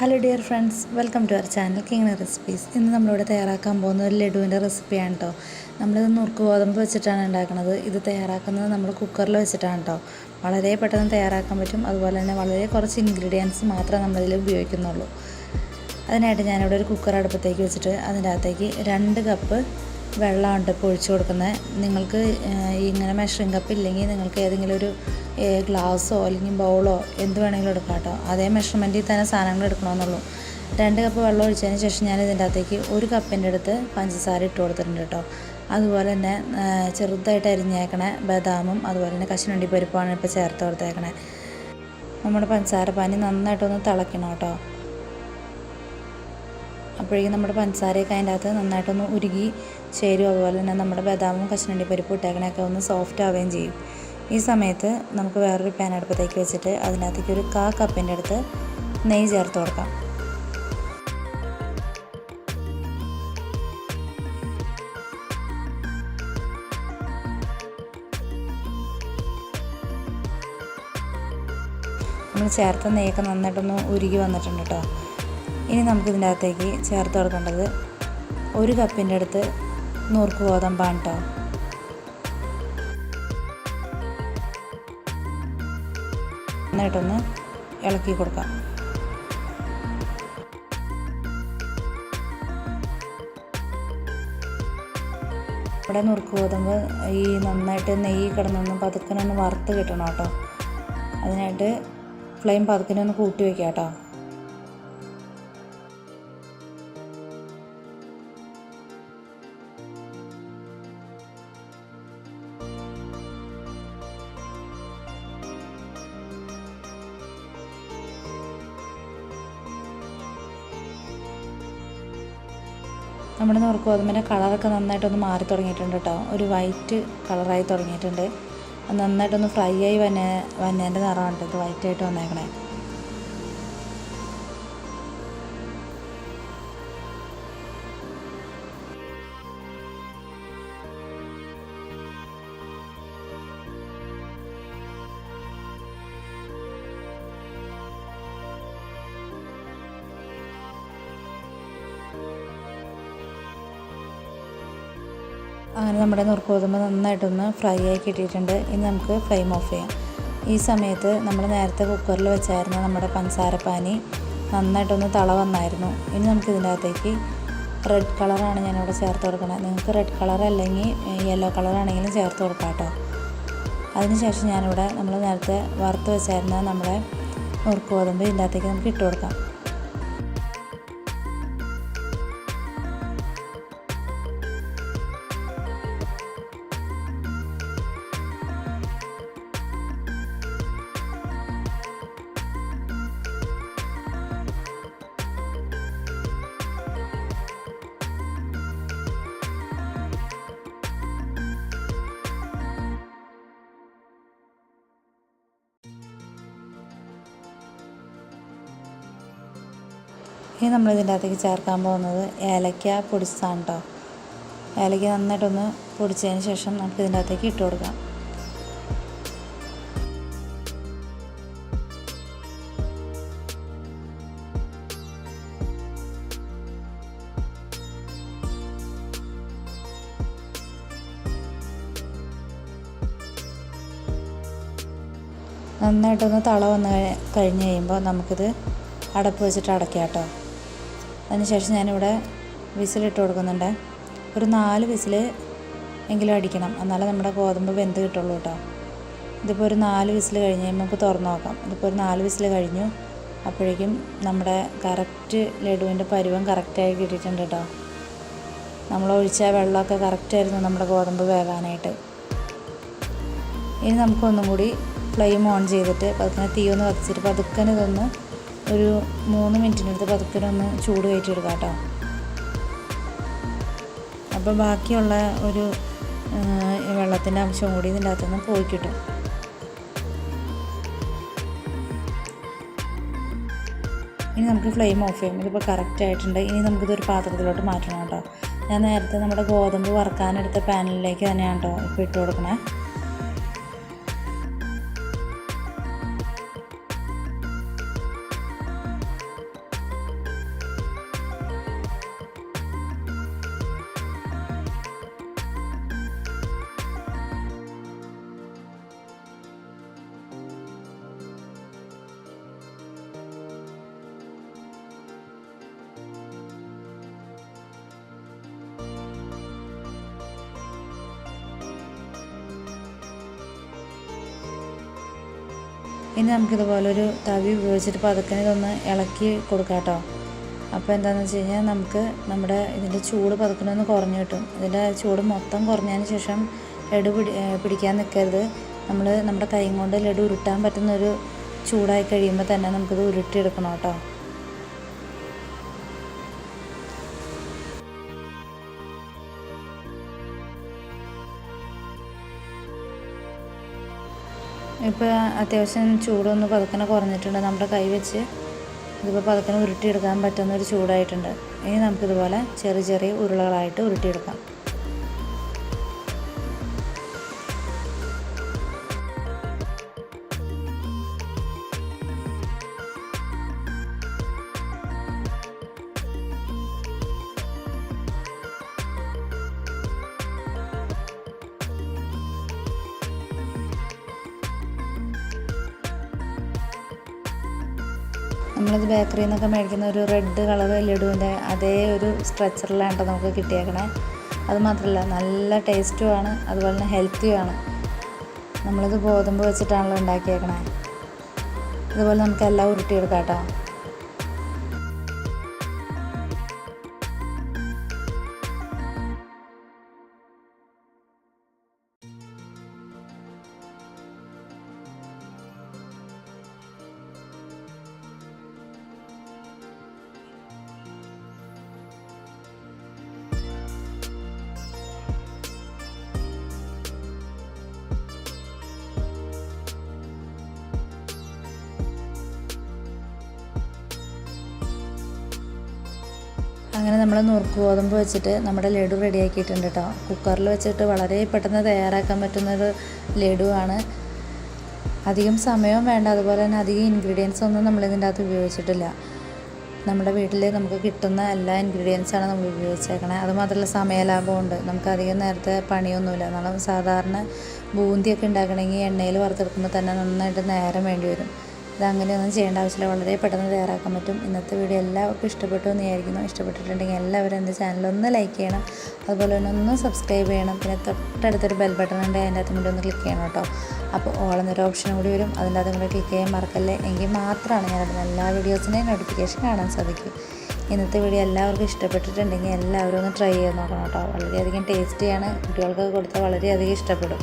Hello dear friends welcome to our channel king recipes ഇന്ന് നമ്മളിവിടെ തയ്യാറാക്കാൻ പോകുന്ന ഒരു ലഡുവിന്റെ റെസിപ്പിയാണ് കേട്ടോ നമ്മളിത് നുറുക്ക് ഗോതമ്പ് വെച്ചിട്ടാണ് ഉണ്ടാക്കുന്നത്. ഇത് തയ്യാറാക്കുന്നത് നമ്മൾ കുക്കറിൽ വെച്ചിട്ടാണ് കേട്ടോ വളരെ പെട്ടെന്ന് തയ്യാറാക്കാൻ പറ്റും. അതുപോലെ തന്നെ വളരെ കുറച്ച് ഇൻഗ്രീഡിയൻസ് മാത്രമേ നമ്മളിതിൽ ഉപയോഗിക്കുന്നുള്ളൂ. അതിനായിട്ട് ഞാനിവിടെ ഒരു കുക്കർ അടുപ്പത്തേക്ക് വെച്ചിട്ട് അതിന്റെ അകത്തേക്ക് രണ്ട് കപ്പ് വെള്ളമാണ് ഇപ്പോൾ ഒഴിച്ചു കൊടുക്കുന്നത്. നിങ്ങൾക്ക് ഇങ്ങനെ മെഷറിംഗ് കപ്പ് ഇല്ലെങ്കിൽ നിങ്ങൾക്ക് ഏതെങ്കിലും ഒരു ഗ്ലാസ്സോ അല്ലെങ്കിൽ ബൗളോ എന്ത് വേണമെങ്കിലും എടുക്കാം കേട്ടോ. അതേ മെഷർമെന്റിൽ തന്നെ സാധനങ്ങൾ എടുക്കണമെന്നുള്ളൂ. രണ്ട് കപ്പ് വെള്ളം ഒഴിച്ചതിന് ശേഷം ഞാൻ ഇതിന്റെ അകത്തേക്ക് ഒരു കപ്പിന്റെ അടുത്ത് പഞ്ചസാര ഇട്ട് കൊടുത്തിട്ടുണ്ട് കേട്ടോ. അതുപോലെ തന്നെ ചെറുതായിട്ട് അരിഞ്ഞേക്കണ ബദാമും അതുപോലെ തന്നെ കശുവണ്ടി പരിപ്പാണ് ഇപ്പോൾ ചേർത്ത് കൊടുത്തേക്കണേ. നമ്മുടെ പഞ്ചസാര പാനി നന്നായിട്ടൊന്ന് തിളയ്ക്കണം കേട്ടോ. അപ്പോഴേക്കും നമ്മുടെ പഞ്ചസാരയൊക്കെ അതിന്റെ അകത്ത് നന്നായിട്ടൊന്ന് ഉരുകി ചേരും അതുപോലെ തന്നെ നമ്മുടെ ബദാമും കശുവണ്ടി പരിപ്പ് ഇട്ടേക്കണൊക്കെ ഒന്ന് സോഫ്റ്റ് ആവുകയും ചെയ്യും. ഈ സമയത്ത് നമുക്ക് വേറൊരു പാൻ അടുപ്പത്തേക്ക് വെച്ചിട്ട് അതിനകത്തേക്ക് ഒരു കാ കപ്പിന്റെ അടുത്ത് നെയ്യ് ചേർത്ത് കൊടുക്കാം. നമ്മൾ ചേർത്ത നെയ്യൊക്കെ നന്നായിട്ടൊന്ന് ഉരുകി വന്നിട്ടുണ്ട് കേട്ടോ ഇനി നമുക്കിതിന്റെ അകത്തേക്ക് ചേർത്ത് കൊടുക്കേണ്ടത് ഒരു കപ്പിന്റെ അടുത്ത് നൂർക്ക് ഗോതമ്പാണ് കേട്ടോ നന്നായിട്ടൊന്ന് ഇളക്കി കൊടുക്കാം. ഇവിടെ നുറുക്ക് ഗോതമ്പ് ഈ നന്നായിട്ട് നെയ്യ് കിടന്നൊന്ന് പതുക്കനൊന്ന് വറുത്ത് കിട്ടണം കേട്ടോ. അതിനായിട്ട് ഫ്ലെയിം പതുക്കനൊന്ന് കൂട്ടി വയ്ക്കാം കേട്ടോ. നമ്മുടെ നൂർക്ക് ഗോതമ്പിന്റെ കളറൊക്കെ നന്നായിട്ടൊന്ന് മാറി തുടങ്ങിയിട്ടുണ്ട് കേട്ടോ. ഒരു വൈറ്റ് കളറായി തുടങ്ങിയിട്ടുണ്ട്. നന്നായിട്ടൊന്ന് ഫ്രൈ ആയി വന്നെ വന്നതിന്റെ നിറമാണ് ഇത് വൈറ്റായിട്ട് വന്നേക്കണേ. അങ്ങനെ നമ്മുടെ നുറുക്ക് ഗോതമ്പ് നന്നായിട്ടൊന്ന് ഫ്രൈ ആയി കിട്ടിയിട്ടുണ്ട്. ഇനി നമുക്ക് ഫ്ലെയിം ഓഫ് ചെയ്യാം. ഈ സമയത്ത് നമ്മൾ നേരത്തെ കുക്കറിൽ വെച്ചായിരുന്ന നമ്മുടെ പഞ്ചസാരപ്പാനി നന്നായിട്ടൊന്ന് തള വന്നായിരുന്നു. ഇനി നമുക്ക് ഇതിന്റെ അകത്തേക്ക് റെഡ് കളറാണ് ഞാനിവിടെ ചേർത്ത് കൊടുക്കുന്നത്. നിങ്ങൾക്ക് റെഡ് കളർ അല്ലെങ്കിൽ യെല്ലോ കളറാണെങ്കിലും ചേർത്ത് കൊടുക്കാം കേട്ടോ. അതിനുശേഷം ഞാനിവിടെ നമ്മൾ നേരത്തെ വറുത്ത് വെച്ചായിരുന്ന നമ്മുടെ നുറുക്ക് ഗോതമ്പ് ഇതിന്റെ അകത്തേക്ക് നമുക്ക് ഇട്ട് കൊടുക്കാം. ഇനി നമ്മൾ ഇതിന്റെ അകത്തേക്ക് ചേർക്കാൻ പോകുന്നത് ഏലക്ക പൊടിച്ചതാണ് കേട്ടോ ഏലക്ക നന്നായിട്ടൊന്ന് പൊടിച്ചതിന് ശേഷം നമുക്ക് ഇതിന്റെ അകത്തേക്ക് ഇട്ട് കൊടുക്കാം. നന്നായിട്ടൊന്ന് തള വന്ന് കഴിഞ്ഞ് കഴിയുമ്പോൾ നമുക്കിത് അടപ്പ് വെച്ചിട്ട് അടയ്ക്കാം കേട്ടോ അതിനുശേഷം ഞാനിവിടെ വിസിലിട്ട് കൊടുക്കുന്നുണ്ട്. ഒരു നാല് വിസിൽ എങ്കിലും അടിക്കണം. എന്നാലേ നമ്മുടെ ഗോതമ്പ് വെന്ത് കിട്ടുള്ളൂ കേട്ടോ. ഇതിപ്പോൾ ഒരു നാല് വിസിൽ കഴിഞ്ഞ് നമുക്ക് തുറന്നു നോക്കാം. ഇതിപ്പോൾ ഒരു നാല് വിസിൽ കഴിഞ്ഞു. അപ്പോഴേക്കും നമ്മുടെ കറക്റ്റ് ലഡുവിന്റെ പരുവം കറക്റ്റായി കിട്ടിയിട്ടുണ്ട് കേട്ടോ. നമ്മൾ ഒഴിച്ച വെള്ളമൊക്കെ കറക്റ്റായിരുന്നു നമ്മുടെ ഗോതമ്പ് വേകാനായിട്ട് ഇനി നമുക്കൊന്നും കൂടി ഫ്ലെയിം ഓൺ ചെയ്തിട്ട് പതുക്കെ തീ ഒന്ന് കത്തിച്ചിട്ട് പതുക്കനെ ഒരു മൂന്ന് മിനിറ്റിനടുത്ത് പതുക്കെ ഒന്ന് ചൂട് കയറ്റിയെടുക്കാം കേട്ടോ. അപ്പോൾ ബാക്കിയുള്ള ഒരു വെള്ളത്തിന്റെ അംശം കൂടി ഇതിന്റെ അകത്തുനിന്ന് പോയി കിട്ടും. ഇനി നമുക്ക് ഫ്ലെയിം ഓഫ് ചെയ്യാം. ഇതിപ്പോൾ കറക്റ്റ് ആയിട്ടുണ്ട്. ഇനി നമുക്കിതൊരു പാത്രത്തിലോട്ട് മാറ്റണം കേട്ടോ. ഞാൻ നേരത്തെ നമ്മുടെ ഗോതമ്പ് വറുക്കാനെടുത്ത പാനിലേക്ക് തന്നെയാണ് കേട്ടോ ഇപ്പോൾ ഇട്ട് കൊടുക്കണേ. ഇനി നമുക്കിതുപോലെ ഒരു തവി ഉപയോഗിച്ചിട്ട് പതുക്കനെ ഇതൊന്ന് ഇളക്കി കൊടുക്കാം കേട്ടോ. അപ്പോൾ എന്താണെന്ന് വെച്ച് കഴിഞ്ഞാൽ നമുക്ക് നമ്മുടെ ഇതിന്റെ ചൂട് പതുക്കണമെന്ന് ഒന്ന് കുറഞ്ഞു കിട്ടും. ഇതിന്റെ ചൂട് മൊത്തം കുറഞ്ഞതിന് ശേഷം ലഡു പിടി പിടിക്കാൻ നിൽക്കരുത് നമ്മൾ നമ്മുടെ കൈ കൊണ്ട് ലഡു ഉരുട്ടാൻ പറ്റുന്ന ഒരു ചൂടായി കഴിയുമ്പോൾ തന്നെ നമുക്കിത് ഉരുട്ടിയെടുക്കണം കേട്ടോ. ഇപ്പോൾ അത്യാവശ്യം ചൂടൊന്ന് പതുക്കനെ കുറഞ്ഞിട്ടുണ്ട്. നമ്മുടെ കൈ വെച്ച് ഇതിപ്പോൾ പതുക്കനെ ഉരുട്ടിയെടുക്കാൻ പറ്റുന്ന ഒരു ചൂടായിട്ടുണ്ട്. ഇനി നമുക്കിതുപോലെ ചെറിയ ചെറിയ ഉരുളകളായിട്ട് ഉരുട്ടിയെടുക്കാം. നമ്മളിത് ബേക്കറിയിൽ നിന്നൊക്കെ മേടിക്കുന്ന ഒരു റെഡ് കളർ ലഡുവിന്റെ അതേ ഒരു സ്ട്രെച്ചറിലാണ് കേട്ടോ നമുക്ക് കിട്ടിയേക്കണേ. അത് മാത്രമല്ല നല്ല ടേസ്റ്റുമാണ് അതുപോലെ തന്നെ ഹെൽത്തിയുമാണ് നമ്മളിത് ഗോതമ്പ് വെച്ചിട്ടാണല്ലോ ഉണ്ടാക്കിയേക്കണേ. അതുപോലെ നമുക്ക് എല്ലാം ഉരുട്ടിയെടുക്കാം കേട്ടോ അങ്ങനെ നമ്മൾ നുറുക്ക് ഗോതമ്പ് വെച്ചിട്ട് നമ്മുടെ ലഡു റെഡിയാക്കിയിട്ടുണ്ട് കേട്ടോ കുക്കറിൽ വെച്ചിട്ട് വളരെ പെട്ടെന്ന് തയ്യാറാക്കാൻ പറ്റുന്നൊരു ആണ്. അധികം സമയവും വേണ്ട. അതുപോലെ തന്നെ അധികം ഇൻഗ്രീഡിയൻസ് ഒന്നും നമ്മൾ ഇതിന്റെ അകത്ത് ഉപയോഗിച്ചിട്ടില്ല. നമ്മുടെ വീട്ടിൽ നമുക്ക് കിട്ടുന്ന എല്ലാ ഇൻഗ്രീഡിയൻസാണ് നമ്മൾ ഉപയോഗിച്ചേക്കണേ. അതുമാത്രമല്ല സമയലാഭമുണ്ട് നമുക്ക് അധികം നേരത്തെ പണിയൊന്നുമില്ല. നമ്മൾ സാധാരണ ബൂന്തിയൊക്കെ ഉണ്ടാക്കണമെങ്കിൽ എണ്ണയിൽ വറുത്തെടുക്കുമ്പോൾ തന്നെ നന്നായിട്ട് നേരം വേണ്ടി വരും. അങ്ങനെയൊന്നും ചെയ്യേണ്ട ആവശ്യമില്ല. വളരെ പെട്ടെന്ന് തയ്യാറാക്കാൻ പറ്റും. ഇന്നത്തെ വീഡിയോ എല്ലാവർക്കും ഇഷ്ടപ്പെട്ടു എന്ന് വിചാരിക്കുന്നു. ഇഷ്ടപ്പെട്ടിട്ടുണ്ടെങ്കിൽ എല്ലാവരും എന്റെ ഒന്ന് ലൈക്ക് ചെയ്യണം. അതുപോലെ തന്നെ ഒന്ന് സബ്സ്ക്രൈബ് ചെയ്യണം. പിന്നെ തൊട്ടടുത്തൊരു ബെൽ ബട്ടൺ ഉണ്ട്. അതിന്റെ അകത്തും കൂടി ഒന്ന് ക്ലിക്ക് ചെയ്യണം കേട്ടോ. അപ്പോൾ ഓളെന്നൊരു ഓപ്ഷൻ കൂടി വരും. അതിന്റെ അകത്തും കൂടി ക്ലിക്ക് ചെയ്യാൻ മറക്കല്ലേ? എങ്കിൽ മാത്രമാണ് ഞാനിടുന്ന എല്ലാ വീഡിയോസിന്റെയും നോട്ടിഫിക്കേഷൻ കാണാൻ സാധിക്കും. ഇന്നത്തെ വീഡിയോ എല്ലാവർക്കും ഇഷ്ടപ്പെട്ടിട്ടുണ്ടെങ്കിൽ എല്ലാവരും ഒന്ന് ട്രൈ ചെയ്ത് നോക്കണം കേട്ടോ. വളരെയധികം ടേസ്റ്റിയാണ് കുട്ടികൾക്ക് കൊടുത്താൽ വളരെയധികം ഇഷ്ടപ്പെടും.